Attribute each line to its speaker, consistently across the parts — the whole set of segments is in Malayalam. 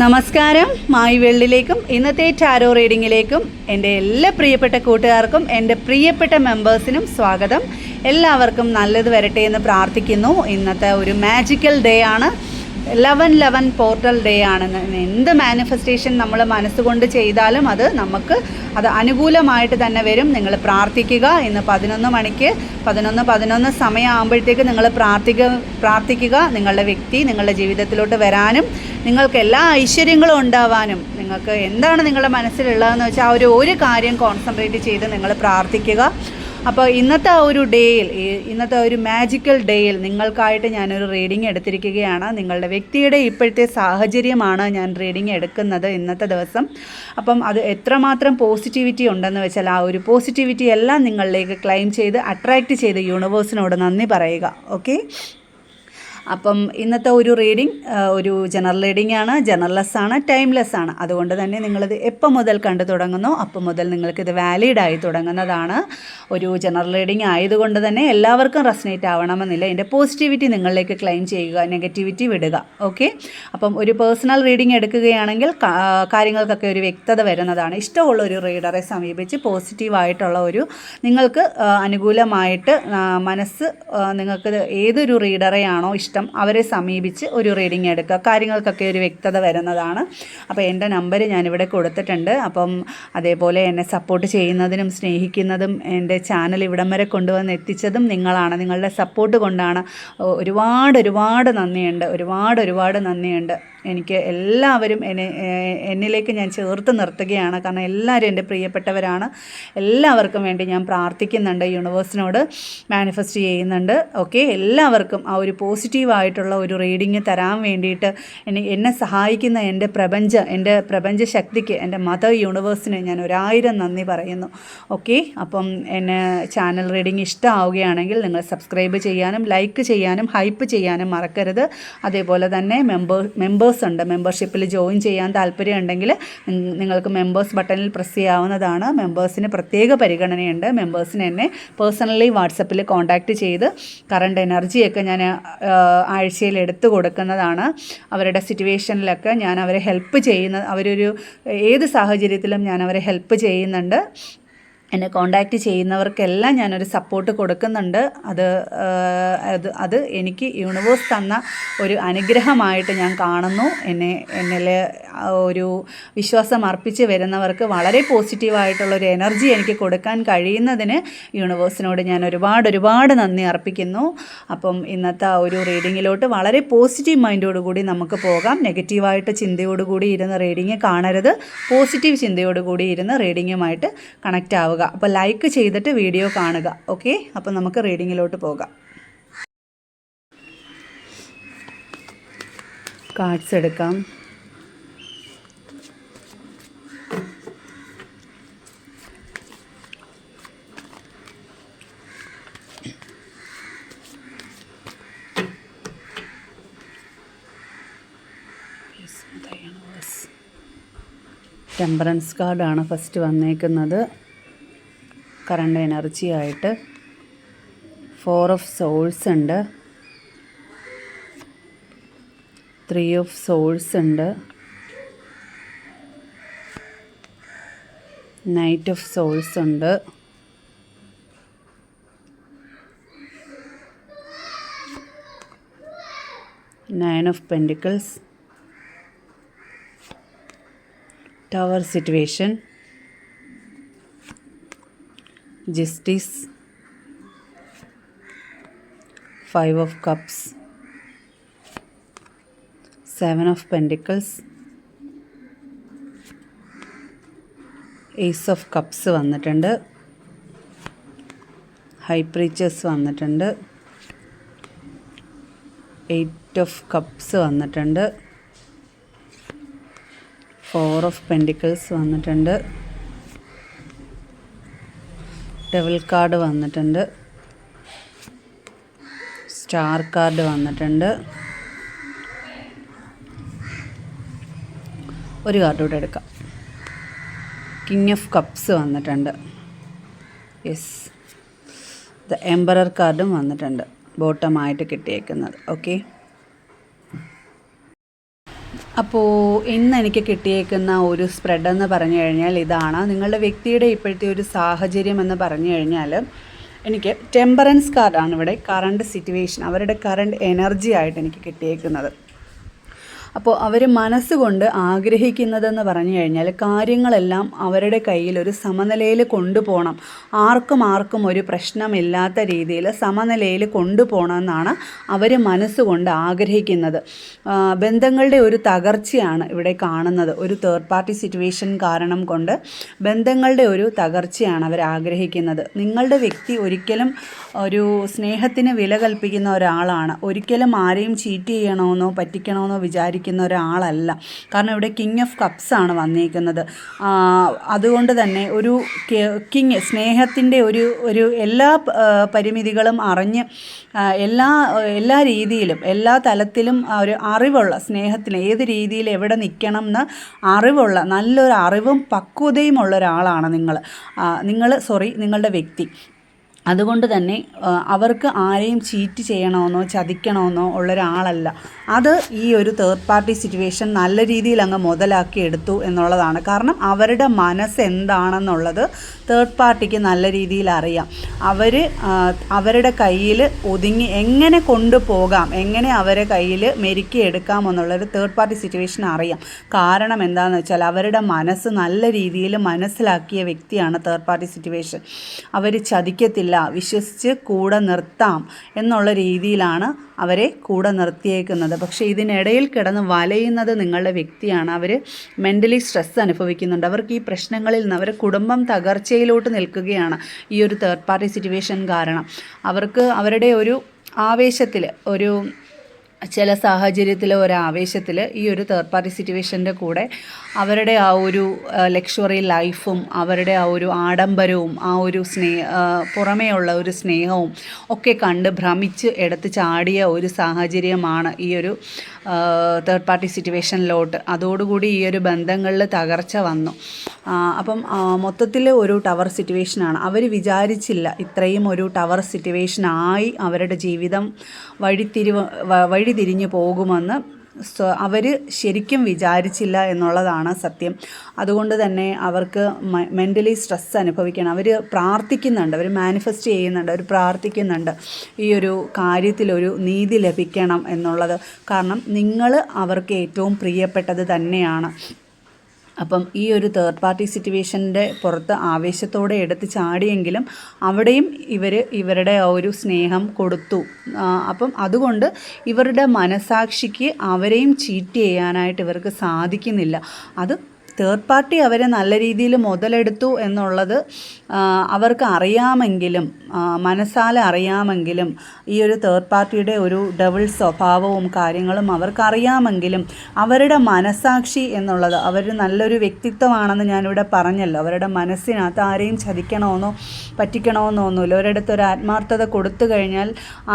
Speaker 1: നമസ്കാരം. മായി വെള്ളിലേക്കും ഇന്നത്തെ ടാരോ റീഡിങ്ങിലേക്കും എന്റെ എല്ലാ പ്രിയപ്പെട്ട കൂട്ടുകാർക്കും എന്റെ പ്രിയപ്പെട്ട മെമ്പേഴ്സിനും സ്വാഗതം. എല്ലാവർക്കും നല്ലത് വരട്ടെ എന്ന് പ്രാർത്ഥിക്കുന്നു. ഇന്നത്തെ ഒരു മാജിക്കൽ ഡേ ആണ്. ലെവൻ ലെവൻ പോർട്ടൽ ഡേ ആണ് എന്ത് മാനിഫെസ്റ്റേഷൻ നമ്മൾ മനസ്സുകൊണ്ട് ചെയ്താലും അത് നമുക്ക് അത് അനുകൂലമായിട്ട് തന്നെ വരും. നിങ്ങൾ പ്രാർത്ഥിക്കുക ഇന്ന് പതിനൊന്ന് മണിക്ക്. പതിനൊന്ന് പതിനൊന്ന് സമയമാകുമ്പോഴത്തേക്ക് നിങ്ങൾ പ്രാർത്ഥിക്ക പ്രാർത്ഥിക്കുക. നിങ്ങളുടെ വ്യക്തി നിങ്ങളുടെ ജീവിതത്തിലോട്ട് വരാനും നിങ്ങൾക്ക് എല്ലാ ഐശ്വര്യങ്ങളും ഉണ്ടാവാനും നിങ്ങൾക്ക് എന്താണ് നിങ്ങളുടെ മനസ്സിലുള്ളതെന്ന് വെച്ചാൽ ആ ഒരു ഒരു കാര്യം കോൺസെൻട്രേറ്റ് ചെയ്ത് നിങ്ങൾ പ്രാർത്ഥിക്കുക. അപ്പോൾ ഇന്നത്തെ ആ ഒരു ഡേയിൽ ഇന്നത്തെ ഒരു മാജിക്കൽ ഡേയിൽ നിങ്ങൾക്കായിട്ട് ഞാനൊരു റീഡിംഗ് എടുത്തിരിക്കുകയാണ്. നിങ്ങളുടെ വ്യക്തിയുടെ ഇപ്പോഴത്തെ സാഹചര്യമാണ് ഞാൻ റീഡിംഗ് എടുക്കുന്നത് ഇന്നത്തെ ദിവസം. അപ്പം അത് എത്രമാത്രം പോസിറ്റിവിറ്റി ഉണ്ടെന്ന് വെച്ചാൽ ആ ഒരു പോസിറ്റിവിറ്റി എല്ലാം നിങ്ങളിലേക്ക് ക്ലെയിം ചെയ്ത് അട്രാക്റ്റ് ചെയ്ത് യൂണിവേഴ്സിനോട് നന്ദി പറയുക. ഓക്കെ അപ്പം ഇന്നത്തെ ഒരു റീഡിംഗ് ഒരു ജനറൽ റീഡിംഗ് ആണ്. ജനറൽലെസ് ആണ് ടൈംലെസ് ആണ്. അതുകൊണ്ട് തന്നെ നിങ്ങളിത് എപ്പോൾ മുതൽ കണ്ടു തുടങ്ങുന്നു അപ്പം മുതൽ നിങ്ങൾക്കിത് ആയി തുടങ്ങുന്നതാണ്. ഒരു ജനറൽ റീഡിംഗ് ആയതുകൊണ്ട് തന്നെ എല്ലാവർക്കും റെസനേറ്റ് ആവണമെന്നില്ല. ഇതിന്റെ പോസിറ്റിവിറ്റി നിങ്ങളിലേക്ക് ക്ലെയിം ചെയ്യുക നെഗറ്റിവിറ്റി വിടുക. ഓക്കെ അപ്പം ഒരു പേഴ്സണൽ റീഡിംഗ് എടുക്കുകയാണെങ്കിൽ കാര്യങ്ങൾക്കൊക്കെ ഒരു വ്യക്തത വരുന്നതാണ്. ഇഷ്ടമുള്ള ഒരു റീഡറെ സമീപിച്ച് പോസിറ്റീവായിട്ടുള്ള ഒരു നിങ്ങൾക്ക് അനുകൂലമായിട്ട് മനസ്സ് നിങ്ങൾക്ക് ഏതൊരു റീഡറെയാണോ ഇഷ്ടം ഇഷ്ടം. അവരെ സമീപിച്ച് ഒരു റീഡിംഗ് എടുക്കുക. കാര്യങ്ങൾക്കൊക്കെ ഒരു വ്യക്തത വരുന്നതാണ്. അപ്പോൾ എന്റെ നമ്പർ ഞാനിവിടെ കൊടുത്തിട്ടുണ്ട്. അപ്പം അതേപോലെ എന്നെ സപ്പോർട്ട് ചെയ്യുന്നതിനും സ്നേഹിക്കുന്നതും എന്റെ ചാനൽ ഇവിടം വരെ കൊണ്ടുവന്ന് എത്തിച്ചതും നിങ്ങളാണ്. നിങ്ങളുടെ സപ്പോർട്ട് കൊണ്ടാണ്. ഒരുപാട് ഒരുപാട് നന്ദിയുണ്ട്. ഒരുപാട് ഒരുപാട് നന്ദിയുണ്ട്. എനിക്ക് എല്ലാവരും എന്നെ എന്നിലേക്ക് ഞാൻ ചേർത്ത് നിർത്തുകയാണ്. കാരണം എല്ലാവരും എന്റെ പ്രിയപ്പെട്ടവരാണ്. എല്ലാവർക്കും വേണ്ടി ഞാൻ പ്രാർത്ഥിക്കുന്നുണ്ട് യൂണിവേഴ്സിനോട് മാനിഫെസ്റ്റ് ചെയ്യുന്നുണ്ട്. ഓക്കെ? എല്ലാവർക്കും ആ ഒരു പോസിറ്റീവായിട്ടുള്ള ഒരു റീഡിങ് തരാൻ വേണ്ടിയിട്ട് എന്നെ എന്നെ സഹായിക്കുന്ന എന്റെ പ്രപഞ്ച എന്റെ പ്രപഞ്ച ശക്തിക്ക് എന്റെ മദർ യൂണിവേഴ്സിന് ഞാൻ ഒരായിരം നന്ദി പറയുന്നു. ഓക്കെ? അപ്പം എന്നെ ചാനൽ റീഡിങ് ഇഷ്ടമാവുകയാണെങ്കിൽ നിങ്ങൾ സബ്സ്ക്രൈബ് ചെയ്യാനും ലൈക്ക് ചെയ്യാനും ഹൈപ്പ് ചെയ്യാനും മറക്കരുത്. അതേപോലെ തന്നെ മെമ്പർ മെമ്പേഴ്സ് മെമ്പേഴ്സ് ഉണ്ട്. മെമ്പർഷിപ്പിൽ ജോയിൻ ചെയ്യാൻ താല്പര്യമുണ്ടെങ്കിൽ നിങ്ങൾക്ക് മെമ്പേഴ്സ് ബട്ടണിൽ പ്രസ് ചെയ്യാവുന്നതാണ്. മെമ്പേഴ്സിന് പ്രത്യേക പരിഗണനയുണ്ട്. മെമ്പേഴ്സിന് എന്നെ പേഴ്സണലി വാട്സപ്പിൽ കോൺടാക്റ്റ് ചെയ്ത് കറണ്ട് എനർജിയൊക്കെ ഞാൻ ആഴ്ചയിൽ എടുത്തു കൊടുക്കുന്നതാണ്. അവരുടെ സിറ്റുവേഷനിലൊക്കെ ഞാൻ അവരെ ഹെൽപ്പ് ചെയ്യുന്ന അവരൊരു ഏത് സാഹചര്യത്തിലും ഞാൻ അവരെ ഹെൽപ്പ് ചെയ്യുന്നുണ്ട്. എന്നെ കോണ്ടാക്റ്റ് ചെയ്യുന്നവർക്കെല്ലാം ഞാനൊരു സപ്പോർട്ട് കൊടുക്കുന്നുണ്ട്. അത് അത് അത് എനിക്ക് യൂണിവേഴ്സ് തന്ന ഒരു അനുഗ്രഹമായിട്ട് ഞാൻ കാണുന്നു. എന്നെ എന്നിൽ ഒരു വിശ്വാസം അർപ്പിച്ച് വരുന്നവർക്ക് വളരെ പോസിറ്റീവായിട്ടുള്ളൊരു എനർജി എനിക്ക് കൊടുക്കാൻ കഴിയുന്നതിന് യൂണിവേഴ്സിനോട് ഞാൻ ഒരുപാട് ഒരുപാട് നന്ദി അർപ്പിക്കുന്നു. അപ്പം ഇന്നത്തെ ഒരു റീഡിങ്ങിലോട്ട് വളരെ പോസിറ്റീവ് മൈൻഡോടുകൂടി നമുക്ക് പോകാം. നെഗറ്റീവായിട്ട് ചിന്തയോടുകൂടി ഇരുന്ന് റീഡിങ് കാണരുത്. പോസിറ്റീവ് ചിന്തയോടുകൂടി ഇരുന്ന് റീഡിങ്ങുമായിട്ട് കണക്റ്റ് ആവുക. അപ്പോൾ ലൈക്ക് ചെയ്തിട്ട് വീഡിയോ കാണുക. ഓക്കെ അപ്പോൾ നമുക്ക് റീഡിങ്ങിലോട്ട് പോകാം. കാർഡ്സ് എടുക്കാം. ടെമ്പറൻസ് കാർഡാണ് ഫസ്റ്റ് വന്നേക്കുന്നത്. കറണ്ട് എനർജി ആയിട്ട് ഫോർ ഓഫ് സോൾസ് ഉണ്ട്. ത്രീ ഓഫ് സോൾസ് ഉണ്ട്. നൈറ്റ് ഓഫ് സോൾസ് ഉണ്ട്. Nine of pentacles tower situation justice five of cups seven of pentacles ace of cups വന്നിട്ടുണ്ട് ഹൈ പ്രീച്ചേഴ്സ് വന്നിട്ടുണ്ട് എയ്റ്റ് ഓഫ് കപ്സ് വന്നിട്ടുണ്ട് ഫോർ ഓഫ് പെൻഡിക്കിൾസ് വന്നിട്ടുണ്ട്. ഡെവിൽ കാർഡ് വന്നിട്ടുണ്ട്. സ്റ്റാർ കാർഡ് വന്നിട്ടുണ്ട്. ഒരു കാർഡ് കൂടെ എടുക്കാം. കിങ് ഓഫ് കപ്സ് വന്നിട്ടുണ്ട്. യെസ്. ദ എംബറർ കാർഡും വന്നിട്ടുണ്ട്. ബോട്ടമായിട്ട് കിട്ടിയേക്കുന്നത്. ഓക്കെ. അപ്പോൾ ഇന്ന് എനിക്ക് കിട്ടിയേക്കുന്ന ഒരു സ്പ്രെഡ് എന്ന് പറഞ്ഞു കഴിഞ്ഞാൽ ഇതാണ്. നിങ്ങളുടെ വ്യക്തിയുടെ ഇപ്പോഴത്തെ ഒരു സാഹചര്യം എന്ന് പറഞ്ഞു കഴിഞ്ഞാൽ എനിക്ക് ടെമ്പറൻസ് കാർഡാണ് ഇവിടെ കറണ്ട് സിറ്റുവേഷൻ അവരുടെ കറണ്ട് എനർജി ആയിട്ട് എനിക്ക് കിട്ടിയേക്കുന്നത്. അപ്പോൾ അവർ മനസ്സുകൊണ്ട് ആഗ്രഹിക്കുന്നതെന്ന് പറഞ്ഞു കഴിഞ്ഞാൽ കാര്യങ്ങളെല്ലാം അവരുടെ കയ്യിൽ ഒരു സമനിലയിൽ കൊണ്ടുപോകണം. ആർക്കും ആർക്കും ഒരു പ്രശ്നമില്ലാത്ത രീതിയിൽ സമനിലയിൽ കൊണ്ടുപോകണമെന്നാണ് അവർ മനസ്സുകൊണ്ട് ആഗ്രഹിക്കുന്നത്. ബന്ധങ്ങളുടെ ഒരു തകർച്ചയാണ് ഇവിടെ കാണുന്നത്. ഒരു തേർഡ് പാർട്ടി സിറ്റുവേഷൻ കാരണം കൊണ്ട് ബന്ധങ്ങളുടെ ഒരു തകർച്ചയാണ് അവർ ആഗ്രഹിക്കുന്നത്. നിങ്ങളുടെ വ്യക്തി ഒരിക്കലും ഒരു സ്നേഹത്തിന് വില കൽപ്പിക്കുന്ന ഒരാളാണ്. ഒരിക്കലും ആരെയും ചീറ്റ് ചെയ്യണമെന്നോ പറ്റിക്കണമെന്നോ വിചാരിക്കുന്ന ഒരാളല്ല. കാരണം ഇവിടെ കിങ് ഓഫ് കപ്സ് ആണ് വന്നിരിക്കുന്നത് അതുകൊണ്ട് തന്നെ ഒരു കിങ് സ്നേഹത്തിന്റെ ഒരു ഒരു എല്ലാ പരിമിതികളും അറിഞ്ഞ് എല്ലാ എല്ലാ രീതിയിലും എല്ലാ തലത്തിലും ഒരു അറിവുള്ള സ്നേഹത്തിന് ഏത് രീതിയിൽ എവിടെ നിൽക്കണം എന്ന് അറിവുള്ള നല്ലൊരു അറിവും പക്വതയും ഉള്ള ഒരാളാണ് നിങ്ങൾ. നിങ്ങൾ സോറി നിങ്ങളുടെ വ്യക്തി. അതുകൊണ്ട് തന്നെ അവർക്ക് ആരെയും ചീറ്റ് ചെയ്യണമെന്നോ ചതിക്കണമെന്നോ ഉള്ള ഒരാളല്ല അത് ഈ ഒരു തേർഡ് പാർട്ടി സിറ്റുവേഷൻ നല്ല രീതിയിൽ അങ്ങ് മുതലാക്കി എടുത്തു എന്നുള്ളതാണ്. കാരണം അവരുടെ മനസ്സ് എന്താണെന്നുള്ളത് തേർഡ് പാർട്ടിക്ക് നല്ല രീതിയിൽ അറിയാം. അവർ അവരുടെ കയ്യിൽ ഒതുങ്ങി എങ്ങനെ കൊണ്ടുപോകാം എങ്ങനെ അവരെ കയ്യിൽ മെരുക്കി എടുക്കാം എന്നുള്ളൊരു തേർഡ് പാർട്ടി സിറ്റുവേഷൻ അറിയാം. കാരണം എന്താണെന്ന് വെച്ചാൽ അവരുടെ മനസ്സ് നല്ല രീതിയിൽ മനസ്സിലാക്കിയ വ്യക്തിയാണ് തേർഡ് പാർട്ടി സിറ്റുവേഷൻ അവർ ചതിക്കത്തില്ല വിശ്വസിച്ച് കൂടെ നിർത്താം എന്നുള്ള രീതിയിലാണ് അവരെ കൂടെ നിർത്തിയേക്കുന്നത്. പക്ഷേ ഇതിനിടയിൽ കിടന്ന് വലയുന്നത് നിങ്ങളുടെ വ്യക്തിയാണ്. അവർ മെന്റലി സ്ട്രെസ് അനുഭവിക്കുന്നുണ്ട്. അവർക്ക് ഈ പ്രശ്നങ്ങളിൽ നിന്ന് അവരുടെ കുടുംബം തകർച്ചയിലോട്ട് നിൽക്കുകയാണ് ഈ ഒരു തേർഡ് പാർട്ടി സിറ്റുവേഷൻ കാരണം. അവർക്ക് അവരുടെ ഒരു ആവേശത്തിൽ ഒരു ചില സാഹചര്യത്തിലെ ഒരു ആവേശത്തിൽ ഈ ഒരു തേർഡ് പാർട്ടി സിറ്റുവേഷന്റെ കൂടെ അവരുടെ ആ ഒരു ലക്ഷറി ലൈഫും അവരുടെ ആ ഒരു ആഡംബരവും ആ ഒരു സ്നേഹ പുറമേയുള്ള ഒരു സ്നേഹവും ഒക്കെ കണ്ട് ഭ്രമിച്ച് എടുത്ത് ചാടിയ ഒരു സാഹചര്യമാണ് ഈ ഒരു തേർഡ് പാർട്ടി സിറ്റുവേഷനിലോട്ട് അതോടുകൂടി ഈ ഒരു ബന്ധങ്ങളിൽ തകർച്ച വന്നു. അപ്പം മൊത്തത്തിൽ ഒരു ടവർ സിറ്റുവേഷനാണ് അവർ വിചാരിച്ചില്ല ഇത്രയും ഒരു ടവർ സിറ്റുവേഷനായി അവരുടെ ജീവിതം വഴിത്തിരിവ് വഴിതിരിഞ്ഞു പോകുമെന്ന്. അവർ ശരിക്കും വിചാരിച്ചില്ല എന്നുള്ളതാണ് സത്യം. അതുകൊണ്ട് തന്നെ അവർക്ക് മെന്റലി സ്ട്രെസ് അനുഭവിക്കണം. അവർ പ്രാർത്ഥിക്കുന്നുണ്ട് അവർ മാനിഫെസ്റ്റ് ചെയ്യുന്നുണ്ട് അവർ പ്രാർത്ഥിക്കുന്നുണ്ട്. ഈ ഒരു കാര്യത്തിലൊരു നീതി ലഭിക്കണം എന്നുള്ളത്. കാരണം നിങ്ങൾ അവർക്ക് ഏറ്റവും പ്രിയപ്പെട്ടത് തന്നെയാണ്. അപ്പം ഈ ഒരു തേർഡ് പാർട്ടി സിറ്റുവേഷന്റെ പുറത്ത് ആവേശത്തോടെ എടുത്ത് ചാടിയെങ്കിലും അവിടെയും ഇവർ ഇവരുടെ ആ ഒരു സ്നേഹം കൊടുത്തു. അപ്പം അതുകൊണ്ട് ഇവരുടെ മനസാക്ഷിക്ക് അവരെയും ചീറ്റ് ചെയ്യാനായിട്ട് ഇവർക്ക് സാധിക്കുന്നില്ല. അത് തേർഡ് പാർട്ടി അവരെ നല്ല രീതിയിൽ മുതലെടുത്തു എന്നുള്ളത് അവർക്ക് അറിയാമെങ്കിലും മനസ്സാലെ അറിയാമെങ്കിലും ഈ ഒരു തേർഡ് പാർട്ടിയുടെ ഒരു ഡബിൾ സ്വഭാവവും കാര്യങ്ങളും അവർക്കറിയാമെങ്കിലും അവരുടെ മനസാക്ഷി എന്നുള്ളത് അവർ നല്ലൊരു വ്യക്തിത്വമാണെന്ന് ഞാനിവിടെ പറഞ്ഞല്ലോ. അവരുടെ മനസ്സിനകത്ത് ആരെയും ചതിക്കണമെന്നോ പറ്റിക്കണമെന്നോ ഒന്നുമില്ല. ഒരിടത്ത് ഒരു ആത്മാർത്ഥത കൊടുത്തു കഴിഞ്ഞാൽ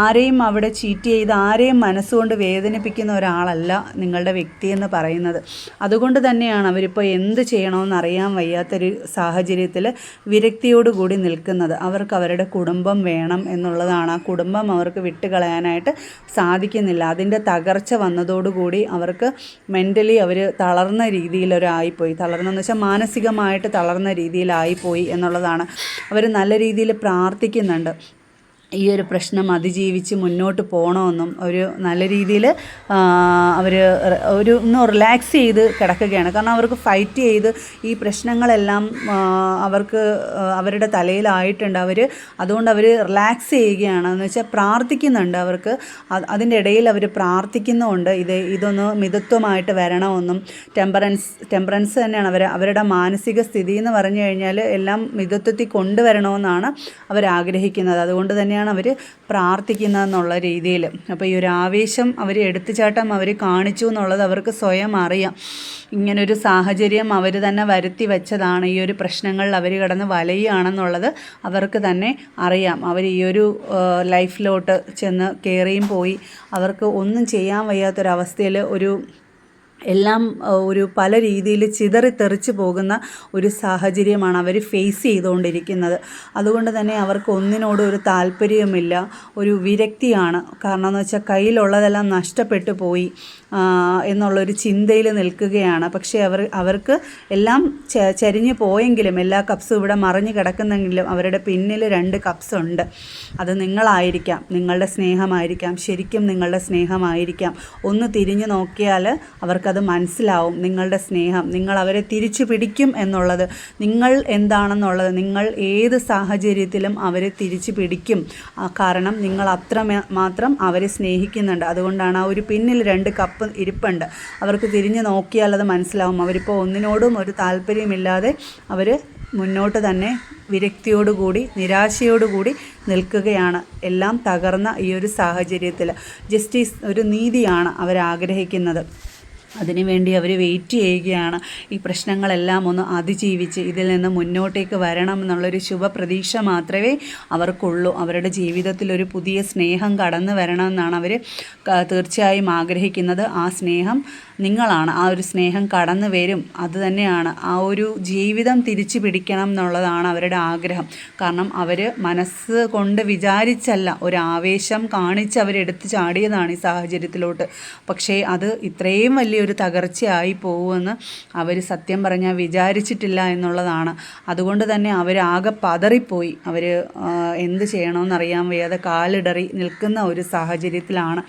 Speaker 1: ആരെയും അവിടെ ചീറ്റ് ചെയ്ത് ആരെയും മനസ്സുകൊണ്ട് വേദനിപ്പിക്കുന്ന ഒരാളല്ല നിങ്ങളുടെ വ്യക്തി എന്ന് പറയുന്നത്. അതുകൊണ്ട് തന്നെയാണ് അവരിപ്പോൾ എന്ത് ചെയ്യണമെന്ന് അറിയാൻ വയ്യാത്തൊരു സാഹചര്യത്തിൽ വിരക്തിയോടുകൂടി നിൽക്കുന്നത്. അവർക്ക് അവരുടെ കുടുംബം വേണം എന്നുള്ളതാണ്. ആ കുടുംബം അവർക്ക് വിട്ടുകളയാനായിട്ട് സാധിക്കുന്നില്ല. അതിന്റെ തകർച്ച വന്നതോടുകൂടി അവർക്ക് മെന്റലി അവർ തളർന്ന രീതിയിലൊരായിപ്പോയി. തളർന്നെന്ന് വെച്ചാൽ മാനസികമായിട്ട് തളർന്ന രീതിയിലായിപ്പോയി എന്നുള്ളതാണ്. അവർ നല്ല രീതിയിൽ പ്രാർത്ഥിക്കുന്നുണ്ട്. ഈ ഒരു പ്രശ്നം അതിജീവിച്ച് മുന്നോട്ട് പോകണമെന്നും ഒരു നല്ല രീതിയിൽ അവർ ഒരു ഒന്ന് റിലാക്സ് ചെയ്ത് കിടക്കുകയാണ്. കാരണം അവർക്ക് ഫൈറ്റ് ചെയ്ത് ഈ പ്രശ്നങ്ങളെല്ലാം അവർക്ക് അവരുടെ തലയിലായിട്ടുണ്ട് അവർ അതുകൊണ്ട് അവർ റിലാക്സ് ചെയ്യുകയാണ്. എന്ന് വെച്ചാൽ പ്രാർത്ഥിക്കുന്നുണ്ട് അവർക്ക്. അത് അതിന്റെ ഇടയിൽ അവർ പ്രാർത്ഥിക്കുന്നുമുണ്ട്. ഇത് ഇതൊന്ന് മിതത്വമായിട്ട് വരണമെന്നും. ടെമ്പറൻസ് ടെമ്പറൻസ് തന്നെയാണ് അവർ അവരുടെ മാനസിക സ്ഥിതി എന്ന് പറഞ്ഞു കഴിഞ്ഞാൽ എല്ലാം മിതത്വത്തിൽ കൊണ്ടുവരണമെന്നാണ് അവർ ആഗ്രഹിക്കുന്നത് അതുകൊണ്ട് തന്നെയാണ് അവർ പ്രാർത്ഥിക്കുന്നതെന്നുള്ള രീതിയിൽ അപ്പോൾ ഈ ഒരു ആവേശം അവർ എടുത്തുചാട്ടം അവർ കാണിച്ചു എന്നുള്ളത് അവർക്ക് സ്വയം അറിയാം. ഇങ്ങനൊരു സാഹചര്യം അവർ തന്നെ വരുത്തി വെച്ചതാണ്. ഈ ഒരു പ്രശ്നങ്ങളിൽ അവർ കിടന്ന് വലയുകയാണെന്നുള്ളത് അവർക്ക് തന്നെ അറിയാം. അവർ ഈ ഒരു ലൈഫിലോട്ട് ചെന്ന് കയറിയും പോയി. അവർക്ക് ഒന്നും ചെയ്യാൻ വയ്യാത്തൊരവസ്ഥയിൽ ഒരു എല്ലാം ഒരു പല രീതിയിൽ ചിതറിത്തെറിച്ച് പോകുന്ന ഒരു സാഹചര്യമാണ് അവർ ഫേസ് ചെയ്തുകൊണ്ടിരിക്കുന്നത്. അതുകൊണ്ട് തന്നെ അവർക്ക് ഒന്നിനോട് ഒരു താല്പര്യമില്ല ഒരു വിരക്തിയാണ്. കാരണം എന്ന് വെച്ചാൽ കയ്യിലുള്ളതെല്ലാം നഷ്ടപ്പെട്ടു പോയി എന്നുള്ളൊരു ചിന്തയിൽ നിൽക്കുകയാണ്. പക്ഷേ അവർ അവർക്ക് എല്ലാം ചരിഞ്ഞു പോയെങ്കിലും എല്ലാ കപ്സും ഇവിടെ മറിഞ്ഞു കിടക്കുന്നെങ്കിലും അവരുടെ പിന്നിൽ രണ്ട് കപ്സ് ഉണ്ട്. അത് നിങ്ങളായിരിക്കാം നിങ്ങളുടെ സ്നേഹമായിരിക്കാം ശരിക്കും നിങ്ങളുടെ സ്നേഹമായിരിക്കാം. ഒന്ന് തിരിഞ്ഞു നോക്കിയാൽ അവർക്കത് മനസ്സിലാവും. നിങ്ങളുടെ സ്നേഹം. നിങ്ങൾ അവരെ തിരിച്ചു പിടിക്കും എന്നുള്ളത്. നിങ്ങൾ എന്താണെന്നുള്ളത്. നിങ്ങൾ ഏത് സാഹചര്യത്തിലും അവരെ തിരിച്ചു പിടിക്കും. കാരണം നിങ്ങൾ അത്ര മാത്രം അവരെ സ്നേഹിക്കുന്നുണ്ട്. അതുകൊണ്ടാണ് ആ ഒരു പിന്നിൽ രണ്ട് കപ്പ് ഇരിപ്പുണ്ട്. അവർക്ക് തിരിഞ്ഞു നോക്കിയാൽ അത് മനസ്സിലാവും. അവരിപ്പോൾ ഒന്നിനോടും ഒരു താല്പര്യമില്ലാതെ അവർ മുന്നോട്ട് തന്നെ വിരക്തിയോടുകൂടി നിരാശയോടുകൂടി നിൽക്കുകയാണ്. എല്ലാം തകർന്ന ഈ ഒരു സാഹചര്യത്തിൽ ജസ്റ്റിസ് ഒരു നീതിയാണ് അവരാഗ്രഹിക്കുന്നത്. അതിനുവേണ്ടി അവർ വെയിറ്റ് ചെയ്യുകയാണ്. ഈ പ്രശ്നങ്ങളെല്ലാം ഒന്ന് അതിജീവിച്ച് ഇതിൽ നിന്ന് മുന്നോട്ടേക്ക് വരണം എന്നുള്ളൊരു ശുഭപ്രതീക്ഷ മാത്രമേ അവർക്കുള്ളൂ. അവരുടെ ജീവിതത്തിൽ ഒരു പുതിയ സ്നേഹം കടന്നു വരണമെന്നാണ് അവർ തീർച്ചയായും ആഗ്രഹിക്കുന്നത്. ആ സ്നേഹം നിങ്ങളാണ്. ആ ഒരു സ്നേഹം കടന്നു വരും. അത് തന്നെയാണ്. ആ ഒരു ജീവിതം തിരിച്ചു പിടിക്കണം എന്നുള്ളതാണ് അവരുടെ ആഗ്രഹം. കാരണം അവർ മനസ്സ് കൊണ്ട് വിചാരിച്ചല്ല ഒരു ആവേശം കാണിച്ച് അവരെടുത്ത് ചാടിയതാണ് ഈ സാഹചര്യത്തിലോട്ട്. പക്ഷേ അത് ഇത്രയും വലിയൊരു തകർച്ചയായി പോകുമെന്ന് അവർ സത്യം പറഞ്ഞാൽ വിചാരിച്ചിട്ടില്ല എന്നുള്ളതാണ്. അതുകൊണ്ട് തന്നെ അവരാകെ പതറിപ്പോയി. അവർ എന്ത് ചെയ്യണമെന്നറിയാൻ വയ്യാതെ കാലിടറി നിൽക്കുന്ന ഒരു സാഹചര്യത്തിലാണ്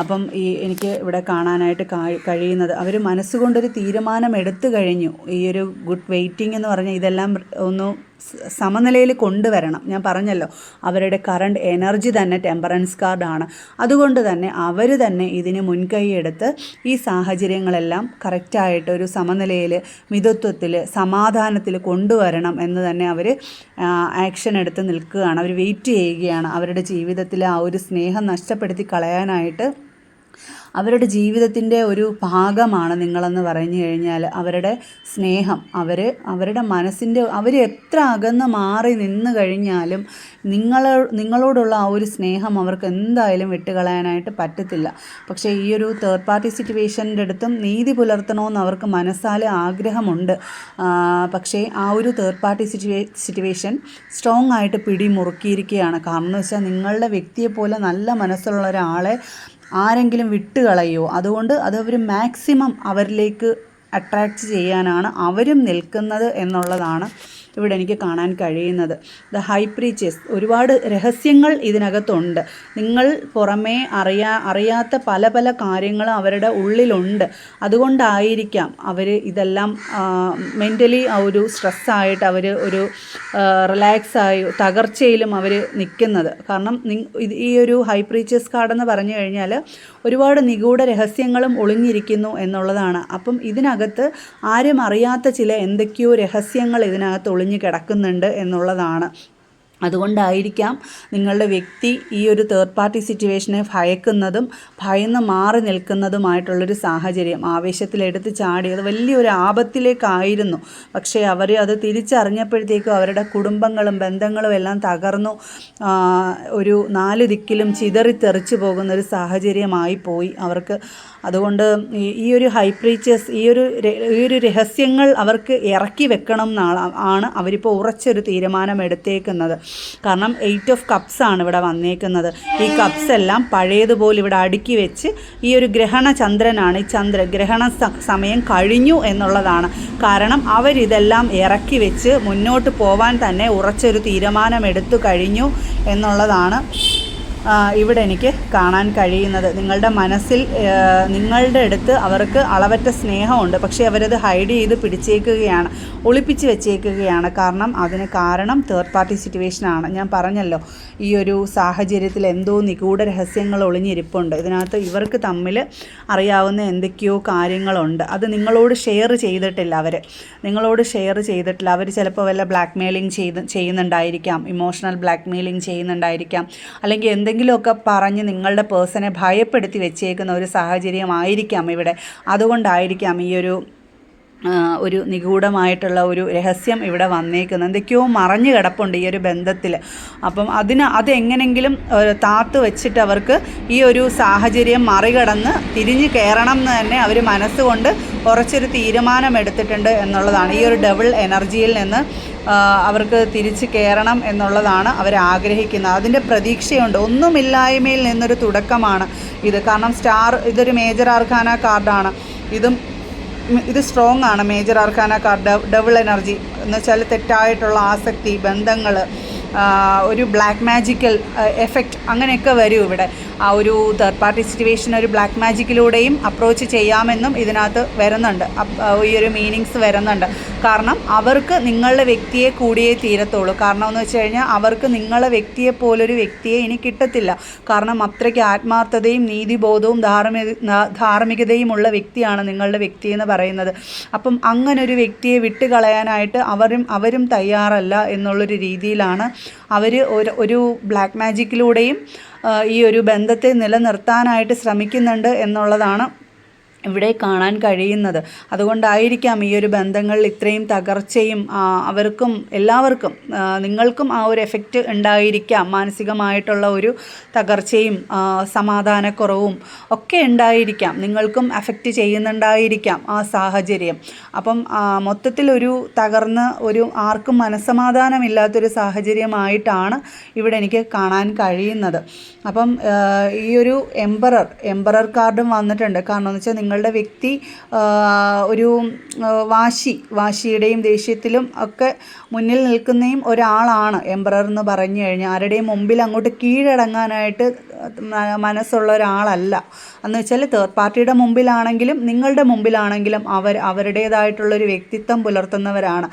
Speaker 1: അപ്പം ഈ എനിക്ക് ഇവിടെ കാണാനായിട്ട് കഴിയുന്നത്. അവർ മനസ്സുകൊണ്ടൊരു തീരുമാനം എടുത്തു കഴിഞ്ഞു. ഈ ഒരു ഗുഡ് വെയിറ്റിംഗ് എന്ന് പറഞ്ഞാൽ ഇതെല്ലാം ഒന്ന് സമനിലയിൽ കൊണ്ടുവരണം. ഞാൻ പറഞ്ഞല്ലോ അവരുടെ കറണ്ട് എനർജി തന്നെ ടെമ്പറൻസ് കാർഡാണ് അതുകൊണ്ട് തന്നെ അവർ തന്നെ ഇതിന് മുൻകൈയെടുത്ത് ഈ സാഹചര്യങ്ങളെല്ലാം കറക്റ്റായിട്ട് ഒരു സമനിലയിൽ മിതത്വത്തിൽ സമാധാനത്തിൽ കൊണ്ടുവരണം എന്ന് തന്നെ അവർ ആക്ഷൻ എടുത്ത് നിൽക്കുകയാണ്. അവർ വെയിറ്റ് ചെയ്യുകയാണ്. അവരുടെ ജീവിതത്തിലെ ആ ഒരു സ്നേഹം നഷ്ടപ്പെടുത്തി കളയാനായിട്ട് അവരുടെ ജീവിതത്തിന്റെ ഒരു ഭാഗമാണ് നിങ്ങളെന്ന് പറഞ്ഞു കഴിഞ്ഞാൽ അവരുടെ സ്നേഹം. അവർ അവരുടെ മനസ്സിന്റെ അവർ എത്ര അകന്ന് മാറി നിന്ന് കഴിഞ്ഞാലും നിങ്ങൾ നിങ്ങളോടുള്ള ആ ഒരു സ്നേഹം അവർക്ക് എന്തായാലും വിട്ടുകളയാനായിട്ട് പറ്റത്തില്ല. പക്ഷേ ഈ ഒരു തേർഡ് പാർട്ടി സിറ്റുവേഷന്റെ അടുത്തും നീതി പുലർത്തണമെന്ന് അവർക്ക് മനസ്സാലെ ആഗ്രഹമുണ്ട്. പക്ഷേ ആ ഒരു തേർഡ് പാർട്ടി സിറ്റുവേ സിറ്റുവേഷൻ സ്ട്രോങ് ആയിട്ട് പിടിമുറുക്കിയിരിക്കുകയാണ്. കാരണം എന്ന് വെച്ചാൽ നിങ്ങളുടെ വ്യക്തിയെപ്പോലെ നല്ല മനസ്സുള്ള ഒരാളെ ആരെങ്കിലും വിട്ടുകളയോ അതുകൊണ്ട് അത് അവർ മാക്സിമം അവരിലേക്ക് അട്രാക്റ്റ് ചെയ്യാനാണ് അവരും നിൽക്കുന്നത് എന്നുള്ളതാണ് ഇവിടെ എനിക്ക് കാണാൻ കഴിയുന്നത്. ദ ഹൈ പ്രീച്ചേഴ്സ് ഒരുപാട് രഹസ്യങ്ങൾ ഇതിനകത്തുണ്ട്. നിങ്ങൾ പുറമേ അറിയാ അറിയാത്ത പല പല കാര്യങ്ങളും അവരുടെ ഉള്ളിലുണ്ട്. അതുകൊണ്ടായിരിക്കാം അവർ ഇതെല്ലാം മെന്റലി ആ ഒരു സ്ട്രെസ്സായിട്ട് അവർ ഒരു റിലാക്സായി തകർച്ചയിലും അവർ നിൽക്കുന്നത്. കാരണം ഈ ഒരു ഹൈ പ്രീച്ചേഴ്സ് കാർഡ് എന്ന് പറഞ്ഞു കഴിഞ്ഞാൽ ഒരുപാട് നിഗൂഢ രഹസ്യങ്ങളും ഒളിഞ്ഞിരിക്കുന്നു എന്നുള്ളതാണ്. അപ്പം ഇതിനകത്ത് ആരും അറിയാത്ത ചില എന്തൊക്കെയോ രഹസ്യങ്ങൾ ഇതിനകത്ത് ഒളിഞ്ഞു കിടക്കുന്നുണ്ട് എന്നുള്ളതാണ്. അതുകൊണ്ടായിരിക്കാം നിങ്ങളുടെ വ്യക്തി ഈ ഒരു തേർഡ് പാർട്ടി സിറ്റുവേഷനെ ഭയക്കുന്നതും ഭയന്ന് മാറി നിൽക്കുന്നതുമായിട്ടുള്ളൊരു സാഹചര്യം. ആവേശത്തിലെടുത്ത് ചാടി അത് വലിയൊരു ആപത്തിലേക്കായിരുന്നു. പക്ഷേ അവർ അത് തിരിച്ചറിഞ്ഞപ്പോഴത്തേക്കും അവരുടെ കുടുംബങ്ങളും ബന്ധങ്ങളും എല്ലാം തകർന്നു. ഒരു നാല് ദിക്കിലും ചിതറിത്തെറിച്ചു പോകുന്ന ഒരു സാഹചര്യമായി പോയി. അവർക്ക് അതുകൊണ്ട് ഈ- ഒരു ഹൈ പ്രീച്ചേഴ്സ് ഈ ഒരു ഈ ഒരു രഹസ്യങ്ങൾ അവർക്ക് ഇറക്കി വെക്കണം എന്നാണ് ആണ് അവരിപ്പോൾ ഉറച്ചൊരു തീരുമാനം എടുത്തേക്കുന്നത് കാരണം എയ്റ്റ് ഓഫ് കപ്സ് ആണ് ഇവിടെ വന്നേക്കുന്നത്. ഈ കപ്സ് എല്ലാം പഴയതുപോലെ ഇവിടെ അടുക്കി വെച്ച് ഈ ഒരു ഗ്രഹണ ചന്ദ്രനാണ്. ഈ ചന്ദ്ര ഗ്രഹണ സമയം കഴിഞ്ഞു എന്നുള്ളതാണ്. കാരണം അവരിതെല്ലാം ഇറക്കി വെച്ച് മുന്നോട്ട് പോവാൻ തന്നെ ഉറച്ചൊരു തീരുമാനം എടുത്തു കഴിഞ്ഞു എന്നുള്ളതാണ് ഇവിടെ എനിക്ക് കാണാൻ കഴിയുന്നത്. നിങ്ങളുടെ മനസ്സിൽ നിങ്ങളുടെ അടുത്ത് അവർക്ക് അളവറ്റ സ്നേഹമുണ്ട്. പക്ഷേ അവരത് ഹൈഡ് ചെയ്ത് പിടിച്ചേക്കുകയാണ് ഒളിപ്പിച്ച് വെച്ചേക്കുകയാണ്. കാരണം അതിന് കാരണം തേർഡ് പാർട്ടി സിറ്റുവേഷനാണ് ഞാൻ പറഞ്ഞല്ലോ ഈ ഒരു സാഹചര്യത്തിൽ എന്തോ നിഗൂഢ രഹസ്യങ്ങൾ ഒളിഞ്ഞിരിപ്പുണ്ട്. ഇതിനകത്ത് ഇവർക്ക് തമ്മിൽ അറിയാവുന്ന എന്തൊക്കെയോ കാര്യങ്ങളുണ്ട്. അത് നിങ്ങളോട് ഷെയർ ചെയ്തിട്ടില്ല അവർ നിങ്ങളോട് ഷെയർ ചെയ്തിട്ടില്ല. അവർ ചിലപ്പോൾ വല്ല ബ്ലാക്ക് മെയിലിംഗ് ചെയ്ത് ചെയ്യുന്നുണ്ടായിരിക്കാം. ഇമോഷണൽ ബ്ലാക്ക് മെയിലിംഗ് ചെയ്യുന്നുണ്ടായിരിക്കാം. അല്ലെങ്കിൽ എന്തെങ്കിലുമൊക്കെ പറഞ്ഞ് നിങ്ങളുടെ പേഴ്സണെ ഭയപ്പെടുത്തി വെച്ചേക്കുന്ന ഒരു സാഹചര്യമായിരിക്കാം ഇവിടെ. അതുകൊണ്ടായിരിക്കാം ഈ ഒരു ഒരു നിഗൂഢമായിട്ടുള്ള ഒരു രഹസ്യം ഇവിടെ വന്നേക്കുന്നത് എന്തൊക്കെയോ മറഞ്ഞു കിടപ്പുണ്ട് ഈ ഒരു ബന്ധത്തിൽ അപ്പം അതിന് അതെങ്ങനെങ്കിലും താത്തു വെച്ചിട്ട് അവർക്ക് ഈ ഒരു സാഹചര്യം മറികടന്ന് തിരിഞ്ഞു കയറണം എന്ന് തന്നെ അവർ മനസ്സുകൊണ്ട് കുറച്ചൊരു തീരുമാനം എടുത്തിട്ടുണ്ട് എന്നുള്ളതാണ്. ഈ ഒരു ഡബിൾ എനർജിയിൽ നിന്ന് അവർക്ക് തിരിച്ച് കയറണം എന്നുള്ളതാണ് അവർ ആഗ്രഹിക്കുന്നത്. അതിന്റെ പ്രതീക്ഷയുണ്ട്. ഒന്നുമില്ലായ്മയിൽ നിന്നൊരു തുടക്കമാണ് ഇത്. കാരണം സ്റ്റാർ ഇതൊരു മേജർ ആർഖാന കാർഡാണ്. ഇതും ഇത് സ്ട്രോങ് ആണ്. Major arcana card double energy എന്ന് വെച്ചാൽ തെറ്റായിട്ടുള്ള ആസക്തി ബന്ധങ്ങൾ ഒരു ബ്ലാക്ക് മാജിക്കൽ എഫക്റ്റ് അങ്ങനെയൊക്കെ വരും ഇവിടെ. ആ ഒരു തേർഡ് പാർട്ടി സിറ്റുവേഷൻ ഒരു ബ്ലാക്ക് മാജിക്കിലൂടെയും അപ്രോച്ച് ചെയ്യാമെന്നും ഇതിനകത്ത് വരുന്നുണ്ട്. ഈ ഒരു മീനിങ്സ് വരുന്നുണ്ട്. കാരണം അവർക്ക് നിങ്ങളുടെ വ്യക്തിയെ കൂടിയേ തീരത്തുള്ളൂ. കാരണം എന്ന് വെച്ച് കഴിഞ്ഞാൽ അവർക്ക് നിങ്ങളെ വ്യക്തിയെ പോലൊരു വ്യക്തിയെ ഇനി കിട്ടത്തില്ല. കാരണം അത്രയ്ക്ക് ആത്മാർത്ഥതയും നീതിബോധവും ധാർമ്മിക ധാർമ്മികതയുമുള്ള വ്യക്തിയാണ് നിങ്ങളുടെ വ്യക്തി എന്ന് പറയുന്നത്. അപ്പം അങ്ങനെ ഒരു വ്യക്തിയെ വിട്ടുകളയാനായിട്ട് അവരും അവരും തയ്യാറല്ല എന്നുള്ളൊരു രീതിയിലാണ് അവർ ഒരു ഒരു ബ്ലാക്ക് മാജിക്കിലൂടെയും ഈ ഒരു ബന്ധത്തെ നിലനിർത്താനായിട്ട് ശ്രമിക്കുന്നുണ്ട് എന്നുള്ളതാണ് ഇവിടെ കാണാൻ കഴിയുന്നത്. അതുകൊണ്ടായിരിക്കാം ഈ ഒരു ബന്ധങ്ങളിൽ ഇത്രയും തകർച്ചയും അവർക്കും എല്ലാവർക്കും നിങ്ങൾക്കും ആ ഒരു എഫക്റ്റ് ഉണ്ടായിരിക്കാം. മാനസികമായിട്ടുള്ള ഒരു തകർച്ചയും സമാധാനക്കുറവും ഒക്കെ ഉണ്ടായിരിക്കാം. നിങ്ങൾക്കും അഫക്റ്റ് ചെയ്യുന്നുണ്ടായിരിക്കാം ആ സാഹചര്യം. അപ്പം മൊത്തത്തിലൊരു തകർന്ന് ഒരു ആർക്കും മനസ്സമാധാനമില്ലാത്തൊരു സാഹചര്യമായിട്ടാണ് ഇവിടെ എനിക്ക് കാണാൻ കഴിയുന്നത്. അപ്പം ഈ ഒരു എംബറർ എംബറർ കാർഡും വന്നിട്ടുണ്ട്. കാരണം എന്ന് വെച്ചാൽ നിങ്ങളുടെ വ്യക്തി ഒരു വാശി വാശിയുടെയും ദേഷ്യത്തിലും ഒക്കെ മുന്നിൽ നിൽക്കുന്നതും ഒരാളാണ് എംബ്രർ എന്ന് പറഞ്ഞു കഴിഞ്ഞാൽ. ആരുടെയും മുമ്പിൽ അങ്ങോട്ട് കീഴടങ്ങാനായിട്ട് മനസ്സുള്ള ഒരാളല്ല. എന്ന് വെച്ചാൽ തേർഡ് പാർട്ടിയുടെ മുമ്പിലാണെങ്കിലും നിങ്ങളുടെ മുമ്പിലാണെങ്കിലും അവർ അവരുടേതായിട്ടുള്ളൊരു വ്യക്തിത്വം പുലർത്തുന്നവരാണ്.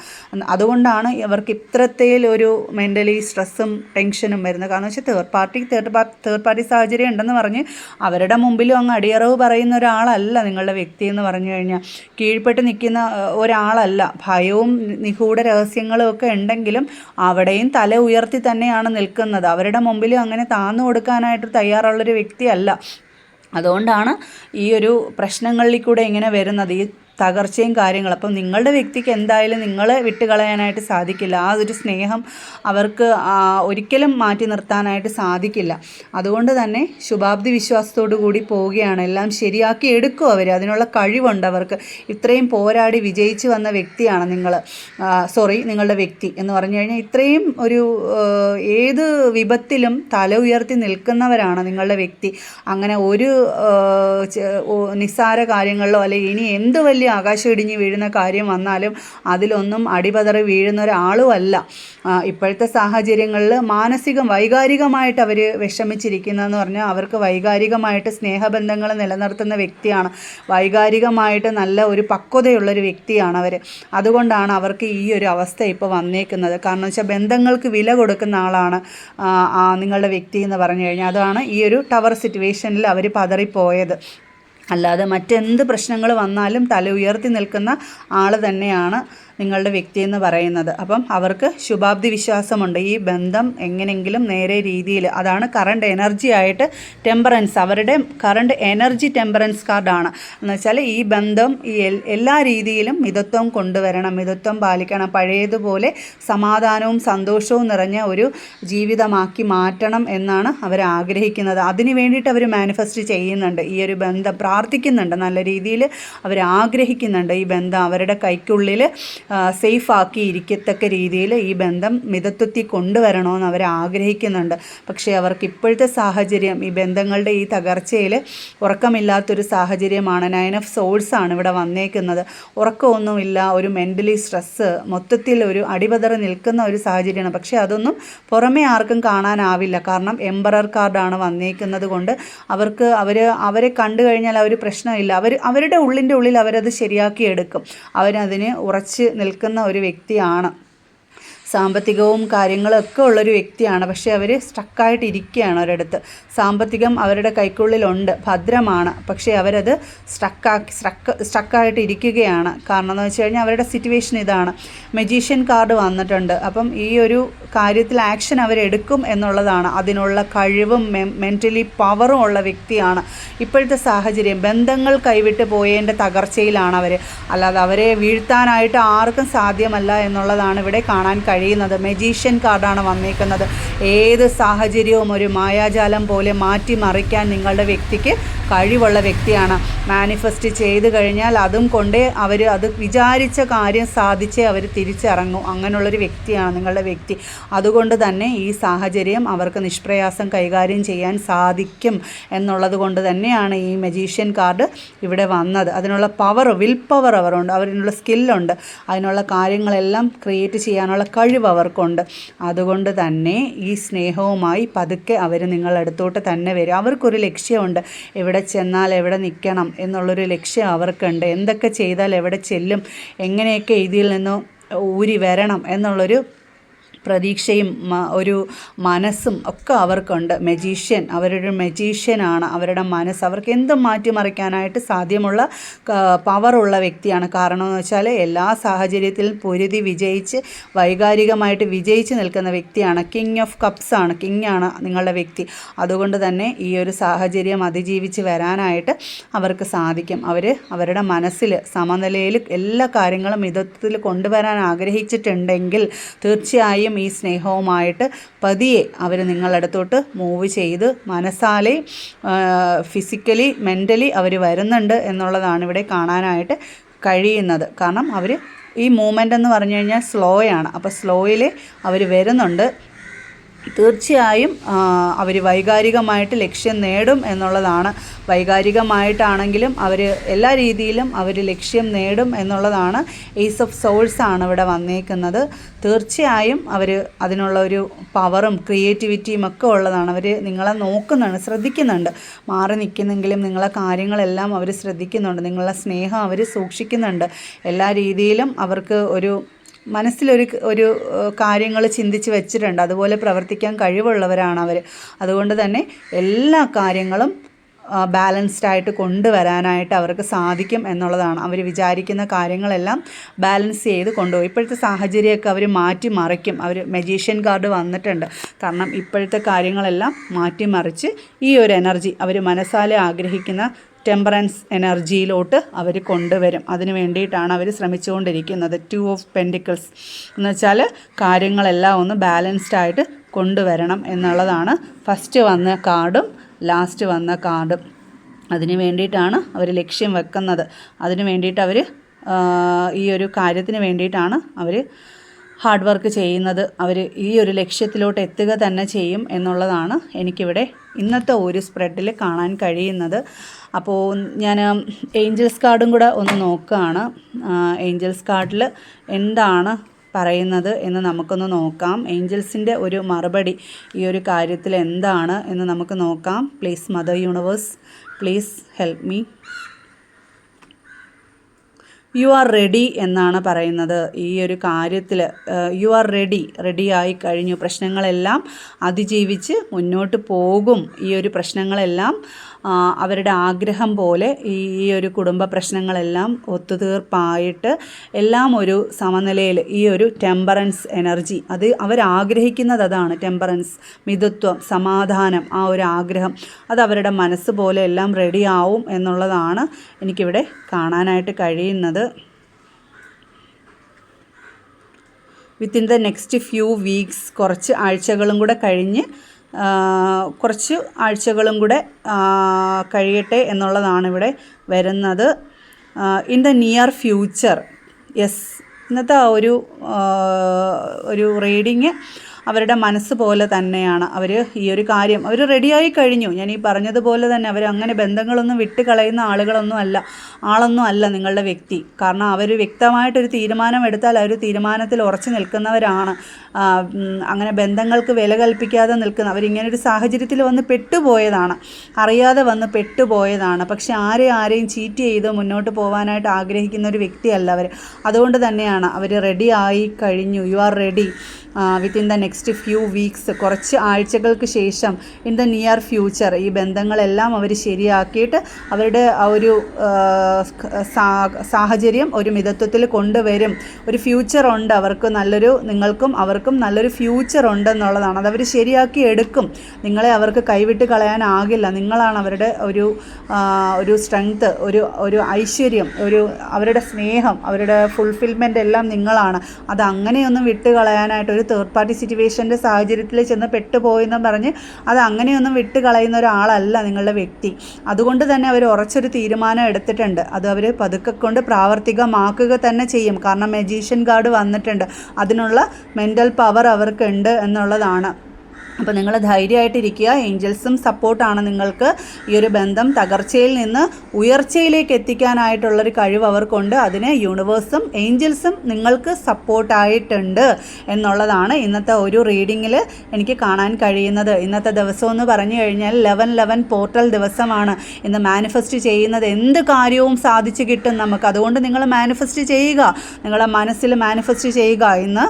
Speaker 1: അതുകൊണ്ടാണ് ഇവർക്ക് ഇത്രത്തേൽ ഒരു മെന്റലി സ്ട്രെസ്സും ടെൻഷനും വരുന്നത്. കാരണം വെച്ചാൽ third party third party third party സാഹചര്യം ഉണ്ടെന്ന് പറഞ്ഞ് അവരുടെ മുമ്പിലും അങ്ങ് അടിയറവ് പറയുന്ന ഒരാളല്ല നിങ്ങളുടെ വ്യക്തി എന്ന് പറഞ്ഞു കഴിഞ്ഞാൽ കീഴ്പ്പെട്ട് നിൽക്കുന്ന ഒരാളല്ല. ഭയവും നിഗൂഢ രഹസ്യങ്ങളും ഒക്കെ ഉണ്ടെങ്കിലും അവിടെയും തല ഉയർത്തി തന്നെയാണ് നിൽക്കുന്നത്. അവരുടെ മുമ്പിലും അങ്ങനെ താന്നു കൊടുക്കാനായിട്ട് തയ്യാറുള്ളൊരു വ്യക്തിയല്ല. അതുകൊണ്ടാണ് ഈ ഒരു പ്രശ്നങ്ങളിൽ കൂടെ ഇങ്ങനെ വരുന്നത്. ഈ തകർച്ചയും കാര്യങ്ങളും. അപ്പം നിങ്ങളുടെ വ്യക്തിക്ക് എന്തായാലും നിങ്ങളെ വിട്ടുകളയാനായിട്ട് സാധിക്കില്ല. ആ ഒരു സ്നേഹം അവർക്ക് ഒരിക്കലും മാറ്റി നിർത്താനായിട്ട് സാധിക്കില്ല. അതുകൊണ്ട് തന്നെ ശുഭാപ്തി വിശ്വാസത്തോടു കൂടി പോവുകയാണ്. എല്ലാം ശരിയാക്കി എടുക്കും അവർ അതിനുള്ള കഴിവുണ്ട് അവർക്ക്. ഇത്രയും പോരാടി വിജയിച്ചു വന്ന വ്യക്തിയാണ് നിങ്ങൾ സോറി നിങ്ങളുടെ വ്യക്തി എന്ന് പറഞ്ഞു കഴിഞ്ഞാൽ ഇത്രയും ഒരു ഏത് വിപത്തിലും തല ഉയർത്തി നിൽക്കുന്നവരാണ് നിങ്ങളുടെ വ്യക്തി. അങ്ങനെ ഒരു നിസ്സാര കാര്യങ്ങളിലോ അല്ലെങ്കിൽ ഇനി എന്ത് വലിയ ആകാശം ഇടിഞ്ഞ് വീഴുന്ന കാര്യം വന്നാലും അതിലൊന്നും അടിപതറി വീഴുന്ന ഒരാളും അല്ല ഇപ്പോഴത്തെ സാഹചര്യങ്ങളിൽ മാനസികം വൈകാരികമായിട്ട് അവർ വിഷമിച്ചിരിക്കുന്നതെന്ന് പറഞ്ഞാൽ അവർക്ക് വൈകാരികമായിട്ട് സ്നേഹബന്ധങ്ങൾ നിലനിർത്തുന്ന വ്യക്തിയാണ്. വൈകാരികമായിട്ട് നല്ല ഒരു പക്വതയുള്ളൊരു വ്യക്തിയാണ് അവർ അതുകൊണ്ടാണ് അവർക്ക് ഈ ഒരു അവസ്ഥ ഇപ്പോൾ വന്നേക്കുന്നത്. കാരണം വെച്ചാൽ ബന്ധങ്ങൾക്ക് വില കൊടുക്കുന്ന ആളാണ് നിങ്ങളുടെ വ്യക്തി എന്ന് പറഞ്ഞു കഴിഞ്ഞാൽ. അതാണ് ഈ ഒരു ടവർ സിറ്റുവേഷനിൽ അവർ പതറിപ്പോയത്. അല്ലാതെ മറ്റെന്ത് പ്രശ്നങ്ങൾ വന്നാലും തല ഉയർത്തി നിൽക്കുന്ന ആൾ തന്നെയാണ് നിങ്ങളുടെ വ്യക്തി എന്ന് പറയുന്നത്. അപ്പം അവർക്ക് ശുഭാപ്തി വിശ്വാസമുണ്ട്. ഈ ബന്ധം എങ്ങനെയെങ്കിലും നേരെ രീതിയിൽ അതാണ് കറണ്ട് എനർജി ആയിട്ട് ടെമ്പറൻസ് അവരുടെ കറണ്ട് എനർജി ടെമ്പറൻസ് കാർഡാണ് എന്ന് വെച്ചാൽ ഈ ബന്ധം ഈ എല്ലാ രീതിയിലും മിതത്വം കൊണ്ടുവരണം മിതത്വം പാലിക്കണം പഴയതുപോലെ സമാധാനവും സന്തോഷവും നിറഞ്ഞ ഒരു ജീവിതമാക്കി മാറ്റണം എന്നാണ് അവർ ആഗ്രഹിക്കുന്നത്. അതിന് വേണ്ടിയിട്ട് അവർ മാനിഫെസ്റ്റ് ചെയ്യുന്നുണ്ട്. ഈ ഒരു ബന്ധം പ്രാർത്ഥിക്കുന്നുണ്ട്. നല്ല രീതിയിൽ അവർ ആഗ്രഹിക്കുന്നുണ്ട് ഈ ബന്ധം അവരുടെ കൈക്കുള്ളിൽ സേഫ് ആക്കി ഇരിക്കത്തക്ക രീതിയിൽ ഈ ബന്ധം മിതത്വത്തിൽ കൊണ്ടുവരണമെന്ന് അവർ ആഗ്രഹിക്കുന്നുണ്ട്. പക്ഷേ അവർക്ക് ഇപ്പോഴത്തെ സാഹചര്യം ഈ ബന്ധങ്ങളുടെ ഈ തകർച്ചയിൽ ഉറക്കമില്ലാത്തൊരു സാഹചര്യമാണ്. നയൻ ഓഫ് സോൾസ് ആണ് ഇവിടെ വന്നേക്കുന്നത്. ഉറക്കമൊന്നുമില്ല ഒരു മെന്റലി സ്ട്രെസ്സ് മൊത്തത്തിൽ ഒരു അടിപതറി നിൽക്കുന്ന ഒരു സാഹചര്യമാണ്. പക്ഷേ അതൊന്നും പുറമേ ആർക്കും കാണാനാവില്ല. കാരണം എംബറർ കാർഡാണ് വന്നേക്കുന്നത് കൊണ്ട് അവർക്ക് അവർ അവരെ കണ്ടു കഴിഞ്ഞാൽ അവർ പ്രശ്നമില്ല. അവർ അവരുടെ ഉള്ളിന്റെ ഉള്ളിൽ അവരത് ശരിയാക്കി എടുക്കും. അവരതിന് ഉറച്ച് നിൽക്കുന്ന ഒരു വ്യക്തിയാണ് സാമ്പത്തികവും കാര്യങ്ങളൊക്കെ ഉള്ളൊരു വ്യക്തിയാണ്. പക്ഷേ അവർ സ്ട്രക്കായിട്ടിരിക്കുകയാണ് ഒരിടത്ത്. സാമ്പത്തികം അവരുടെ കൈക്കുള്ളിലുണ്ട്. ഭദ്രമാണ്. പക്ഷേ അവരത് സ്ട്രക്കാക്കി സ്ട്രക്ക് സ്ട്രക്കായിട്ടിരിക്കുകയാണ്. കാരണം എന്ന് വെച്ച് കഴിഞ്ഞാൽ അവരുടെ സിറ്റുവേഷൻ ഇതാണ്. മെജീഷ്യൻ കാർഡ് വന്നിട്ടുണ്ട്. അപ്പം ഈ ഒരു കാര്യത്തിൽ ആക്ഷൻ അവരെടുക്കും എന്നുള്ളതാണ്. അതിനുള്ള കഴിവും മെന്റലി പവറും ഉള്ള വ്യക്തിയാണ്. ഇപ്പോഴത്തെ സാഹചര്യം. ബന്ധങ്ങൾ കൈവിട്ട് പോയതിന്റെ തകർച്ചയിലാണ് അവർ അല്ലാതെ അവരെ വീഴ്ത്താനായിട്ട് ആർക്കും സാധ്യമല്ല എന്നുള്ളതാണ് ഇവിടെ കാണാൻ കഴിയുന്നത്. മെജീഷ്യൻ കാർഡാണ് വന്നേക്കുന്നത്. ഏത് സാഹചര്യവും ഒരു മായാജാലം പോലെ മാറ്റിമറിക്കാൻ നിങ്ങളുടെ വ്യക്തിക്ക് കഴിവുള്ള വ്യക്തിയാണ്. മാനിഫെസ്റ്റ് ചെയ്ത് കഴിഞ്ഞാൽ അതും കൊണ്ട് അവർ അത് വിചാരിച്ച കാര്യം സാധിച്ചേ അവർ തിരിച്ചിറങ്ങും. അങ്ങനെയുള്ളൊരു വ്യക്തിയാണ് നിങ്ങളുടെ വ്യക്തി. അതുകൊണ്ട് തന്നെ ഈ സാഹചര്യം അവർക്ക് നിഷ്പ്രയാസം കൈകാര്യം ചെയ്യാൻ സാധിക്കും എന്നുള്ളത് കൊണ്ട് തന്നെയാണ് ഈ മെജീഷ്യൻ കാർഡ് ഇവിടെ വന്നത്. അതിനുള്ള പവർ വിൽ പവർ അവരുണ്ട്. അവരിനുള്ള സ്കില്ലുണ്ട് അതിനുള്ള കാര്യങ്ങളെല്ലാം ക്രിയേറ്റ് ചെയ്യാനുള്ള കഴിവ് അവർക്കുണ്ട് അതുകൊണ്ട് തന്നെ ഈ സ്നേഹവുമായി പതുക്കെ അവർ നിങ്ങളടുത്തോട്ട് തന്നെ വരും. അവർക്കൊരു ലക്ഷ്യമുണ്ട്. എവിടെ ചെന്നാൽ എവിടെ നിൽക്കണം എന്നുള്ളൊരു ലക്ഷ്യം അവർക്കുണ്ട്. എന്തൊക്കെ ചെയ്താൽ എവിടെ ചെല്ലും എങ്ങനെയൊക്കെ ഇതിൽ നിന്ന് ഊരി വരണം എന്നുള്ളൊരു പ്രതീക്ഷയും ഒരു മനസ്സും ഒക്കെ അവർക്കുണ്ട്. മെജീഷ്യൻ അവരൊരു മെജീഷ്യനാണ്. അവരുടെ മനസ്സ് അവർക്ക് എന്തും മാറ്റിമറിക്കാനായിട്ട് സാധ്യമുള്ള പവറുള്ള വ്യക്തിയാണ്. കാരണം എന്ന് വെച്ചാൽ എല്ലാ സാഹചര്യത്തിലും പൊരുതി വിജയിച്ച് വൈകാരികമായിട്ട് വിജയിച്ച് നിൽക്കുന്ന വ്യക്തിയാണ്. കിങ് ഓഫ് കപ്സ് ആണ്. കിങ് ആണ് നിങ്ങളുടെ വ്യക്തി. അതുകൊണ്ട് തന്നെ ഈ ഒരു സാഹചര്യം അതിജീവിച്ച് വരാനായിട്ട് അവർക്ക് സാധിക്കും. അവർ അവരുടെ മനസ്സിൽ സമനിലയിൽ എല്ലാ കാര്യങ്ങളും മിതത്തിൽ കൊണ്ടുവരാൻ ആഗ്രഹിച്ചിട്ടുണ്ടെങ്കിൽ തീർച്ചയായും സ്നേഹവും ഈ സ്നേഹവുമായിട്ട് പതിയെ അവർ നിങ്ങളടുത്തോട്ട് മൂവ് ചെയ്ത് മനസ്സാലെ ഫിസിക്കലി മെന്റലി അവർ വരുന്നുണ്ട് എന്നുള്ളതാണ് ഇവിടെ കാണാനായിട്ട് കഴിയുന്നത്. കാരണം അവർ ഈ മൂമെന്റ് എന്ന് പറഞ്ഞു കഴിഞ്ഞാൽ സ്ലോയാണ് അപ്പോൾ സ്ലോയിൽ അവർ വരുന്നുണ്ട്. തീർച്ചയായും അവർ വൈകാരികമായിട്ട് ലക്ഷ്യം നേടും എന്നുള്ളതാണ്. വൈകാരികമായിട്ടാണെങ്കിലും അവർ എല്ലാ രീതിയിലും അവർ ലക്ഷ്യം നേടും എന്നുള്ളതാണ് ഏസ് ഓഫ് സോൾസ് ആണ് ഇവിടെ വന്നേക്കുന്നത്. തീർച്ചയായും അവർ അതിനുള്ള ഒരു പവറും ക്രിയേറ്റിവിറ്റിയും ഒക്കെ ഉള്ളതാണ്. അവർ നിങ്ങളെ നോക്കുന്നുണ്ട് ശ്രദ്ധിക്കുന്നുണ്ട്. മാറി നിൽക്കുന്നെങ്കിലും നിങ്ങളെ കാര്യങ്ങളെല്ലാം അവർ ശ്രദ്ധിക്കുന്നുണ്ട്. നിങ്ങളുടെ സ്നേഹം അവർ സൂക്ഷിക്കുന്നുണ്ട്. എല്ലാ രീതിയിലും അവർക്ക് ഒരു മനസ്സിലൊരു ഒരു കാര്യങ്ങൾ ചിന്തിച്ച് വെച്ചിട്ടുണ്ട്. അതുപോലെ പ്രവർത്തിക്കാൻ കഴിവുള്ളവരാണ് അവർ അതുകൊണ്ട് തന്നെ എല്ലാ കാര്യങ്ങളും ബാലൻസ്ഡ് ആയിട്ട് കൊണ്ടുവരാനായിട്ട് അവർക്ക് സാധിക്കും എന്നുള്ളതാണ്. അവർ വിചാരിക്കുന്ന കാര്യങ്ങളെല്ലാം ബാലൻസ് ചെയ്ത് കൊണ്ടുപോകും. ഇപ്പോഴത്തെ സാഹചര്യമൊക്കെ അവർ മാറ്റി മറിക്കും അവർ മെജീഷ്യൻ കാർഡ് വന്നിട്ടുണ്ട്. കാരണം ഇപ്പോഴത്തെ കാര്യങ്ങളെല്ലാം മാറ്റിമറിച്ച് ഈ ഒരു എനർജി അവർ മനസ്സാലെ ആഗ്രഹിക്കുന്ന ടെമ്പറൻസ് എനർജിയിലോട്ട് അവർ കൊണ്ടുവരും. അതിന് വേണ്ടിയിട്ടാണ് അവർ ശ്രമിച്ചുകൊണ്ടിരിക്കുന്നത്. ടു ഓഫ് പെൻഡിക്കിൾസ് എന്ന് വെച്ചാൽ കാര്യങ്ങളെല്ലാം ഒന്ന് ബാലൻസ്ഡ് ആയിട്ട് കൊണ്ടുവരണം എന്നുള്ളതാണ്. ഫസ്റ്റ് വന്ന കാർഡും ലാസ്റ്റ് വന്ന കാർഡും. അതിന് വേണ്ടിയിട്ടാണ് അവർ ലക്ഷ്യം വെക്കുന്നത്. അതിന് വേണ്ടിയിട്ട് അവർ ഈ ഒരു കാര്യത്തിന് വേണ്ടിയിട്ടാണ് അവർ ഹാർഡ് വർക്ക് ചെയ്യുന്നത് അവർ ഈ ഒരു ലക്ഷ്യത്തിലോട്ട് എത്തുക തന്നെ ചെയ്യും എന്നുള്ളതാണ് എനിക്കിവിടെ ഇന്നത്തെ ഒരു സ്പ്രെഡിൽ കാണാൻ കഴിയുന്നത്. അപ്പോൾ ഞാൻ ഏഞ്ചൽസ് കാർഡും കൂടെ ഒന്ന് നോക്കുകയാണ് ഏഞ്ചൽസ് കാർഡിൽ എന്താണ് പറയുന്നത് എന്ന് നമുക്കൊന്ന് നോക്കാം. ഏഞ്ചൽസിന്റെ ഒരു മറുപടി ഈ ഒരു കാര്യത്തിൽ എന്താണ് എന്ന് നമുക്ക് നോക്കാം. Please mother universe please help me you are ready എന്നാണ് പറയുന്നത്. ഈ ഒരു കാര്യത്തിൽ യു ആർ റെഡി റെഡി ആയി കഴിഞ്ഞു. പ്രശ്നങ്ങളെല്ലാം അതിജീവിച്ച് മുന്നോട്ട് പോകും. ഈ ഒരു പ്രശ്നങ്ങളെല്ലാം അവരുടെ ആഗ്രഹം പോലെ ഈ ഒരു കുടുംബ പ്രശ്നങ്ങളെല്ലാം ഒത്തുതീർപ്പായിട്ട് എല്ലാം ഒരു സമനിലയിൽ ഈ ഒരു ടെമ്പറൻസ് എനർജി അത് അവരാഗ്രഹിക്കുന്നത് അതാണ് ടെമ്പറൻസ് മിതത്വം സമാധാനം ആ ഒരു ആഗ്രഹം. അത് അവരുടെ മനസ്സ് പോലെ എല്ലാം റെഡിയാവും എന്നുള്ളതാണ് എനിക്കിവിടെ കാണാനായിട്ട് കഴിയുന്നത്. Within the next few weeks കുറച്ച് ആഴ്ചകളും കൂടെ കഴിഞ്ഞ് കുറച്ച് ആഴ്ചകളും കൂടെ കഴിയട്ടെ എന്നുള്ളതാണ് ഇവിടെ വരുന്നത് in the near future yes ഇന്നത്തെ ഒരു ഒരു റീഡിങ് അവരുടെ മനസ്സ് പോലെ തന്നെയാണ്. അവർ ഈ ഒരു കാര്യം അവർ റെഡിയായി കഴിഞ്ഞു. ഞാൻ ഈ പറഞ്ഞതുപോലെ തന്നെ അവർ അങ്ങനെ ബന്ധങ്ങളൊന്നും വിട്ടുകളയുന്ന ആളുകളൊന്നും അല്ല. ആളൊന്നും അല്ല നിങ്ങളുടെ വ്യക്തി. കാരണം അവർ വ്യക്തമായിട്ടൊരു തീരുമാനം എടുത്താൽ ആ ഒരു തീരുമാനത്തിൽ ഉറച്ചു നിൽക്കുന്നവരാണ്. അങ്ങനെ ബന്ധങ്ങൾക്ക് വില കൽപ്പിക്കാതെ നിൽക്കുന്ന അവരിങ്ങനെ ഒരു സാഹചര്യത്തിൽ വന്ന് പെട്ടുപോയതാണ്. അറിയാതെ വന്ന് പെട്ടുപോയതാണ്. പക്ഷെ ആരെ ആരെയും ചീറ്റ് ചെയ്ത് മുന്നോട്ട് പോകാനായിട്ട് ആഗ്രഹിക്കുന്ന ഒരു വ്യക്തിയല്ല അവർ അതുകൊണ്ട് തന്നെയാണ് അവർ റെഡി ആയി കഴിഞ്ഞു. You are ready within the next few weeks കുറച്ച് ആഴ്ചകൾക്ക് ശേഷം ഇൻ ദ നിയർ ഫ്യൂച്ചർ ഈ ബന്ധങ്ങളെല്ലാം അവർ ശരിയാക്കിയിട്ട് അവരുടെ ആ ഒരു സാഹചര്യം ഒരു മിതത്വത്തിൽ കൊണ്ടുവരും. ഒരു ഫ്യൂച്ചർ ഉണ്ട് അവർക്ക് നല്ലൊരു നിങ്ങൾക്കും അവർക്കും നല്ലൊരു ഫ്യൂച്ചർ ഉണ്ടെന്നുള്ളതാണ്. അതവർ ശരിയാക്കി എടുക്കും. നിങ്ങളെ അവർക്ക് കൈവിട്ട് കളയാനാകില്ല. നിങ്ങളാണ് അവരുടെ ഒരു ഒരു സ്ട്രെങ്ത് ഒരു ഒരു ഐശ്വര്യം ഒരു അവരുടെ സ്നേഹം അവരുടെ ഫുൾഫിൽമെന്റ് എല്ലാം നിങ്ങളാണ്. അത് അങ്ങനെയൊന്നും വിട്ട് കളയാനായിട്ട് ഒരു തേർഡ് പാർട്ടി സിറ്റുവേഷന്റെ സാഹചര്യത്തിൽ ചെന്ന് പെട്ടുപോയെന്നും പറഞ്ഞ് അത് അങ്ങനെയൊന്നും വിട്ട് കളയുന്ന ഒരാളല്ല നിങ്ങളുടെ വ്യക്തി. അതുകൊണ്ട് തന്നെ അവർ ഉറച്ചൊരു തീരുമാനം എടുത്തിട്ടുണ്ട്. അത് അവർ പതുക്കെ കൊണ്ട് പ്രാവർത്തികമാക്കുക തന്നെ ചെയ്യും. കാരണം മെജീഷ്യൻ കാർഡ് വന്നിട്ടുണ്ട്. അതിനുള്ള മെന്റൽ പവർ അവർക്കുണ്ട് എന്നുള്ളതാണ്. അപ്പോൾ നിങ്ങൾ ധൈര്യമായിട്ടിരിക്കുക. ഏഞ്ചൽസും സപ്പോർട്ടാണ് നിങ്ങൾക്ക്. ഈ ഒരു ബന്ധം തകർച്ചയിൽ നിന്ന് ഉയർച്ചയിലേക്ക് എത്തിക്കാനായിട്ടുള്ളൊരു കഴിവ് അവർക്കുണ്ട്. അതിന് യൂണിവേഴ്സും ഏഞ്ചൽസും നിങ്ങൾക്ക് സപ്പോർട്ടായിട്ടുണ്ട് എന്നുള്ളതാണ് ഇന്നത്തെ ഒരു റീഡിങ്ങിൽ എനിക്ക് കാണാൻ കഴിയുന്നത്. ഇന്നത്തെ ദിവസം എന്ന് പറഞ്ഞു കഴിഞ്ഞാൽ ലെവൻ ലെവൻ പോർട്ടൽ ദിവസമാണ്. ഇന്ന് മാനിഫെസ്റ്റ് ചെയ്യുന്നത് എന്ത് കാര്യവും സാധിച്ചു കിട്ടും നമുക്ക്. അതുകൊണ്ട് നിങ്ങൾ മാനിഫെസ്റ്റ് ചെയ്യുക. നിങ്ങളെ മനസ്സിൽ മാനിഫെസ്റ്റ് ചെയ്യുക. ഇന്ന്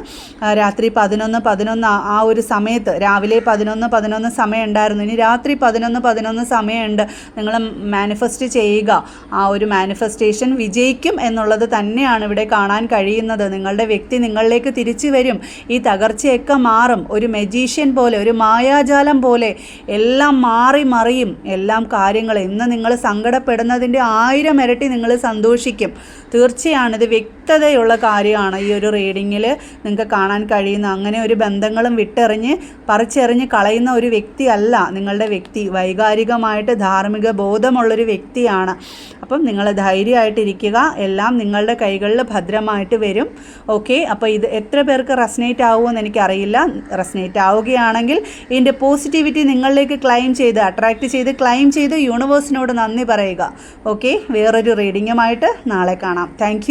Speaker 1: രാത്രി പതിനൊന്ന് പതിനൊന്ന് ആ ഒരു സമയത്ത് രാവിലെ പതിനൊന്ന് പതിനൊന്ന് സമയമുണ്ടായിരുന്നു. ഇനി രാത്രി പതിനൊന്ന് പതിനൊന്ന് സമയമുണ്ട്. നിങ്ങൾ മാനിഫെസ്റ്റ് ചെയ്യുക. ആ ഒരു മാനിഫെസ്റ്റേഷൻ വിജയിക്കും എന്നുള്ളത് തന്നെയാണ് ഇവിടെ കാണാൻ കഴിയുന്നത്. നിങ്ങളുടെ വ്യക്തി നിങ്ങളിലേക്ക് തിരിച്ചു വരും. ഈ തകർച്ചയൊക്കെ മാറും. ഒരു മെജീഷ്യൻ പോലെ ഒരു മായാജാലം പോലെ എല്ലാം മാറി മറിയും. എല്ലാം കാര്യങ്ങൾ. ഇന്ന് നിങ്ങൾ സങ്കടപ്പെടുന്നതിന്റെ ആയിരം ഇരട്ടി നിങ്ങൾ സന്തോഷിക്കും. തീർച്ചയാണ് ഇത് വ്യക്തതയുള്ള കാര്യമാണ് ഈ ഒരു റീഡിങ്ങിൽ നിങ്ങൾക്ക് കാണാൻ കഴിയുന്ന. അങ്ങനെ ഒരു ബന്ധങ്ങളും വിട്ടെറിഞ്ഞ് പറിച്ചെറിഞ്ഞ് കളയുന്ന ഒരു വ്യക്തിയല്ല നിങ്ങളുടെ വ്യക്തി. വൈകാരികമായിട്ട് ധാർമ്മിക ബോധമുള്ളൊരു വ്യക്തിയാണ്. അപ്പം നിങ്ങൾ ധൈര്യമായിട്ടിരിക്കുക. എല്ലാം നിങ്ങളുടെ കൈകളിൽ ഭദ്രമായിട്ട് വരും. ഓക്കെ അപ്പോൾ ഇത് എത്ര പേർക്ക് റെസനേറ്റ് ആവുമെന്ന് എനിക്കറിയില്ല. റെസനേറ്റ് ആവുകയാണെങ്കിൽ ഇതിന്റെ പോസിറ്റിവിറ്റി നിങ്ങളിലേക്ക് ക്ലെയിം ചെയ്ത് അട്രാക്റ്റ് ചെയ്ത് ക്ലെയിം ചെയ്ത് യൂണിവേഴ്സിനോട് നന്ദി പറയുക. ഓക്കെ വേറൊരു റീഡിങ്ങുമായിട്ട് നാളെ കാണാം. താങ്ക്